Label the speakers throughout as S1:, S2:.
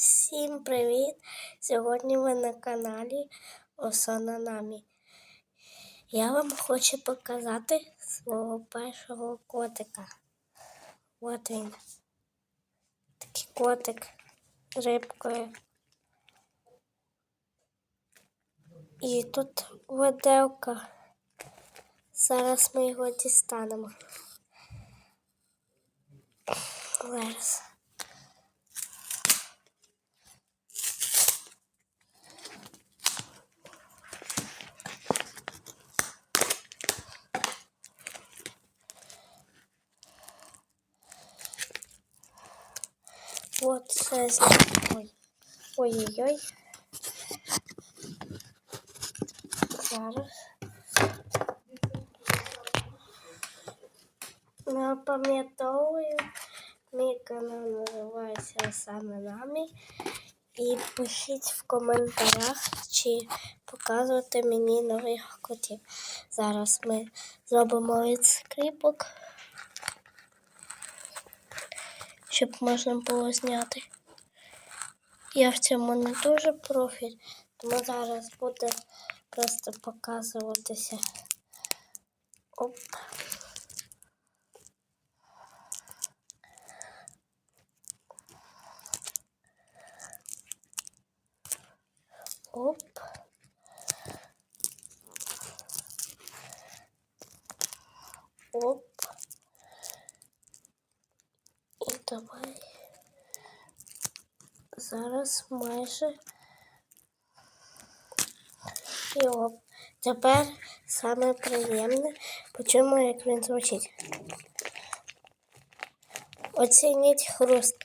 S1: Всім привіт! Сьогодні ви на каналі Осана Намі. Я вам хочу показати свого першого котика. От він. Такий котик з рибкою. І тут виделка. Зараз ми його дістанемо. Зараз. Вот це Ой. Ой-ой-ой. Зараз. Напам'ятовую. Мій канал називається саме нами. І пишіть в коментарях, чи показувати мені нових котів. Зараз ми зробимо від скрипок, щоб можна було зняти. Я в цьому не дуже профіль, тому зараз буде просто показуватися. Оп. Оп. Оп. І давай. Зараз майже. І оп. Тепер саме приємне. Почуємо, як він звучить. Оцініть хруст.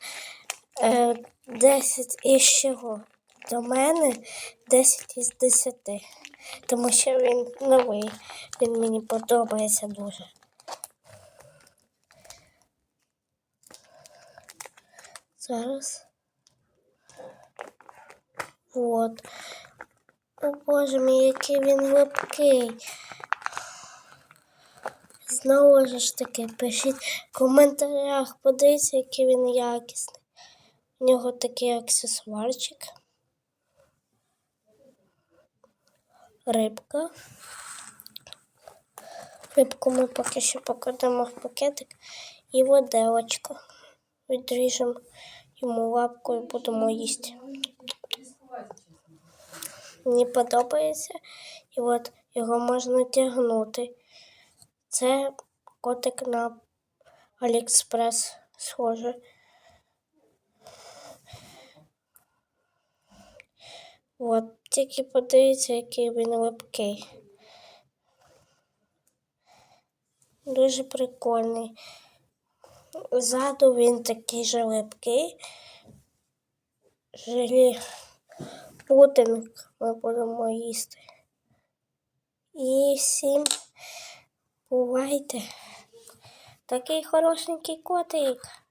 S1: Е, 10 із чого? До мене 10 із 10. Тому що він новий. Він мені подобається дуже. Зараз. Вот. О боже мій, який він липкий. Знову ж таки, пишіть в коментарях, подивіться, який він якісний. У нього такий аксесуарчик. Рибка. Рибку ми поки що покладемо в пакетик і воделочку. Відріжемо йому лапку і будемо їсти. Мені подобається. І от його можна тягнути. Це котик на Аліекспрес схоже. От, тільки подивіться, який він липкий. Дуже прикольний. Ззаду він такий же липкий. Жилі путинг ми будемо їсти. І всім бувайте. Такий хорошенький котик.